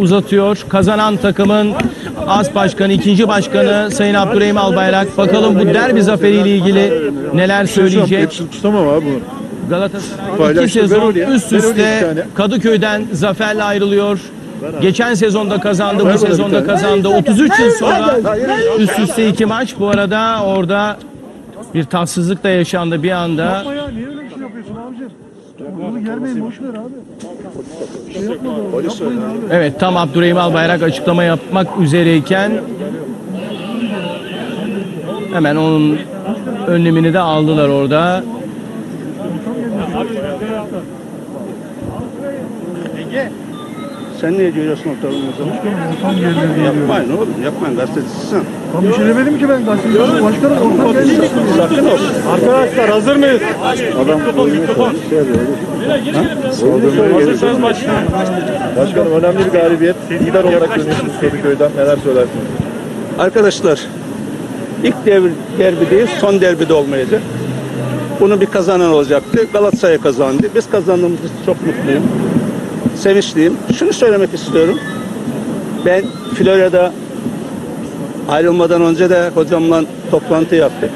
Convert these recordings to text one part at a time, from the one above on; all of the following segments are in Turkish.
uzatıyor. Kazanan takımın as başkanı, ikinci başkanı Sayın Abdurrahim Albayrak. Bakalım bu derbi zaferiyle ilgili neler söyleyecek. Tutamam abi bunu. Galatasaray iki sezon üst üste. Kadıköy'den zaferle ayrılıyor. Geçen sezonda kazandı, bu sezonda kazandı. 33 yıl sonra üst üste iki maç. Bu arada orada bir tatsızlık da yaşandı bir anda. Bunu germeyin boş ver abi. Bir şey yapmayın abi. Evet tam Abdurrahim Albayrak açıklama yapmak üzereyken hemen onun önlemini de aldılar orada. Sen niye görüyorsun ortalığını o zaman? Tam yerine diyor. Yapmayın oğlum, yapmayın gazetecisin. Tam bir şey demedim ki ben gazeteci. Başkanım ortam yerine. Sakın olsun. Arkadaşlar hazır mıyız? Adam. Şey yapıyor. Saldırmaya geliyor. Başkanım önemli bir galibiyet. Lider olarak dönüyorsunuz Kadıköy'den. Neler söylersiniz? Arkadaşlar, ilk devir, derbi değil, son derbi de olmayacak. Bunu bir kazanan olacaktı. Galatasaray kazandı. Biz kazandığımız için çok mutluyum. Sevinçliyim. Şunu söylemek istiyorum. Ben Florya'da ayrılmadan önce de hocamla toplantı yaptık.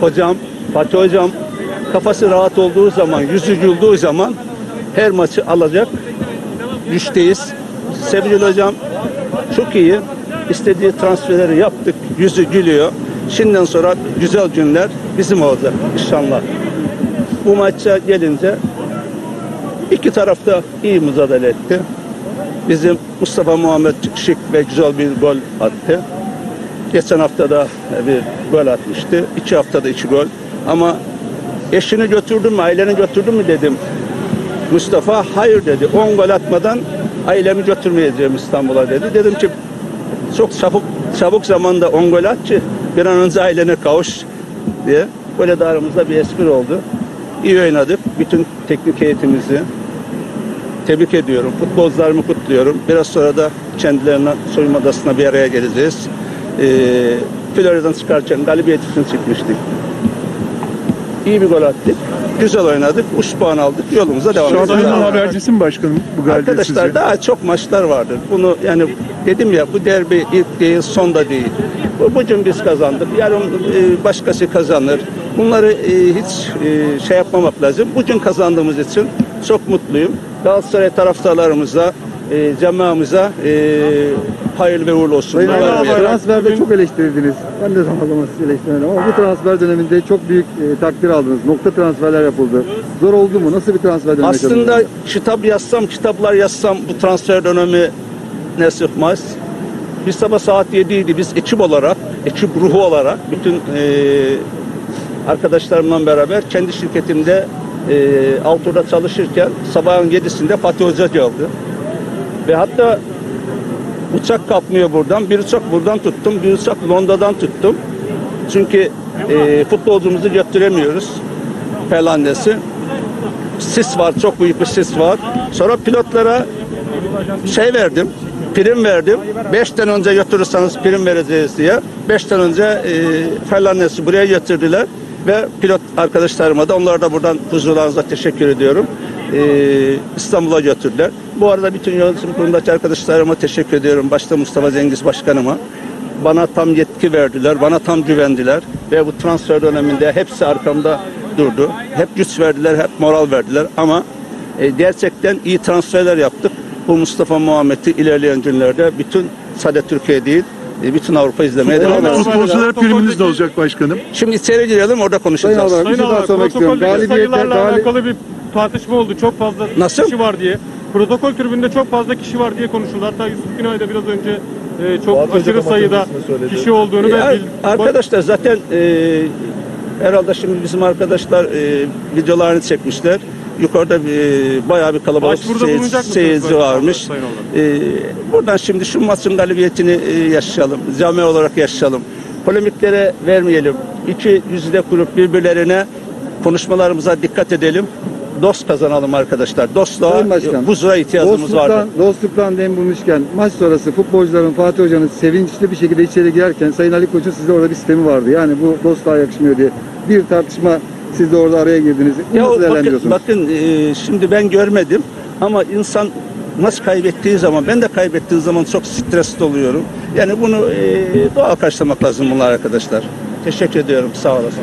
Hocam, Fatih hocam kafası rahat olduğu zaman, yüzü güldüğü zaman her maçı alacak güçteyiz. Sevgili hocam çok iyi. İstediği transferleri yaptık. Yüzü gülüyor. Şimdiden sonra güzel günler bizim olacak inşallah. Bu maça gelince iki tarafta iyi mücadele etti. Bizim Mustafa Muhammed şık ve güzel bir gol attı. Geçen hafta da bir gol atmıştı. İki haftada iki gol. Ama eşini götürdün mü, aileni götürdün mü dedim. Mustafa hayır dedi. 10 gol atmadan ailemi götürmeyeceğim İstanbul'a dedi. Dedim ki çok çabuk çabuk zamanda 10 gol at ki bir an önce ailene kavuş diye. Böyle de aramızda bir espri oldu. İyi oynadık. Bütün teknik heyetimizi tebrik ediyorum. Futbolcularımı kutluyorum. Biraz sonra da kendilerine soyunma odasına bir araya geleceğiz. Ee, Florya'dan çıkarken galibiyet için çıkmıştık. İyi bir gol attık. Güzel oynadık. 3 puan aldık. Yolumuza devam ediyoruz. Şampiyonun habercisi mi başkanım bu galibiyet Arkadaşlar sizce? daha çok maçlar vardır. Bunu yani dedim ya bu derbi ilk değil son da değil. Bu- Bugün biz kazandık. Yarın e, başkası kazanır. Bunları e, hiç e, şey yapmamak lazım. Bugün kazandığımız için çok mutluyum. Galatasaray taraftarlarımıza, e, camiamıza e, hayırlı ve uğurlu olsun. Sayın. Albayrak, transferde çok eleştirdiniz. Ben de zaman zaman sizi eleştirmedim ama bu transfer döneminde çok büyük e, takdir aldınız. Nokta transferler yapıldı. Zor oldu mu? Nasıl bir transfer dönemi Aslında yaşadınız? kitap yazsam, kitaplar yazsam bu transfer dönemi ne sıkmaz. Biz sabah saat 7 idi. Biz ekip olarak, ekip ruhu olarak bütün eee arkadaşlarımla beraber kendi şirketimde eee Altur'da çalışırken sabahın 7'sinde Fatih Hoca geldi. Ve hatta uçak kapmıyor buradan. Bir uçak buradan tuttum, bir uçak Londra'dan tuttum. Çünkü eee futbolcumuzu götüremiyoruz. Ferlandes'i sis var, çok büyük bir sis var. Sonra pilotlara şey verdim, prim verdim. Beşten önce götürürseniz prim vereceğiz diye. Beşten önce e, Ferlandes'i buraya götürdüler ve pilot arkadaşlarıma da onlara da buradan huzurlarınıza teşekkür ediyorum. E, İstanbul'a götürdüler. Bu arada bütün yönetim kurulundaki arkadaşlarıma teşekkür ediyorum. Başta Mustafa Cengiz Başkanıma. Bana tam yetki verdiler, bana tam güvendiler ve bu transfer döneminde hepsi arkamda durdu. Hep güç verdiler, hep moral verdiler ama e, gerçekten iyi transferler yaptık. Bu Mustafa Muhammed'i ilerleyen günlerde bütün sadece Türkiye değil, e, bütün Avrupa izlemeye devam edecek. Futbolculara priminiz de olacak başkanım. Şimdi içeri girelim orada Sayın konuşacağız. Albayrak bir Sayın şey daha Albayrak, sormak istiyorum. protokoldeki Galibiyete, sayılarla gali- alakalı bir tartışma oldu. Çok fazla Nasıl? kişi var diye. Protokol tribünde çok fazla kişi var diye konuşuldu. Hatta Yusuf Günay da biraz önce e, çok Hoca aşırı sayıda kişi olduğunu Ya, ve bil- arkadaşlar zaten e, herhalde şimdi bizim arkadaşlar e, videolarını çekmişler. Yukarıda e, bayağı bir kalabalık seyir- seyirci böyle varmış. E, buradan şimdi şu maçın galibiyetini e, yaşayalım. Cami olarak yaşayalım. Polemiklere vermeyelim. İki yüzde kurup birbirlerine konuşmalarımıza dikkat edelim. Dost kazanalım arkadaşlar. Dostluğa, huzura ihtiyacımız dostluktan, dostluktan dem bulmuşken maç sonrası futbolcuların Fatih Hoca'nın sevinçli bir şekilde içeri girerken Sayın Ali Koç'un sizde orada bir sistemi vardı. Yani bu dostluğa yakışmıyor diye. Bir tartışma siz de orada araya girdiniz. Ya nasıl bakın, bakın e, şimdi ben görmedim ama insan maç kaybettiği zaman, ben de kaybettiğim zaman çok stresli oluyorum. Yani bunu e, doğal karşılamak lazım bunlar arkadaşlar. Teşekkür ediyorum. Sağ olasın.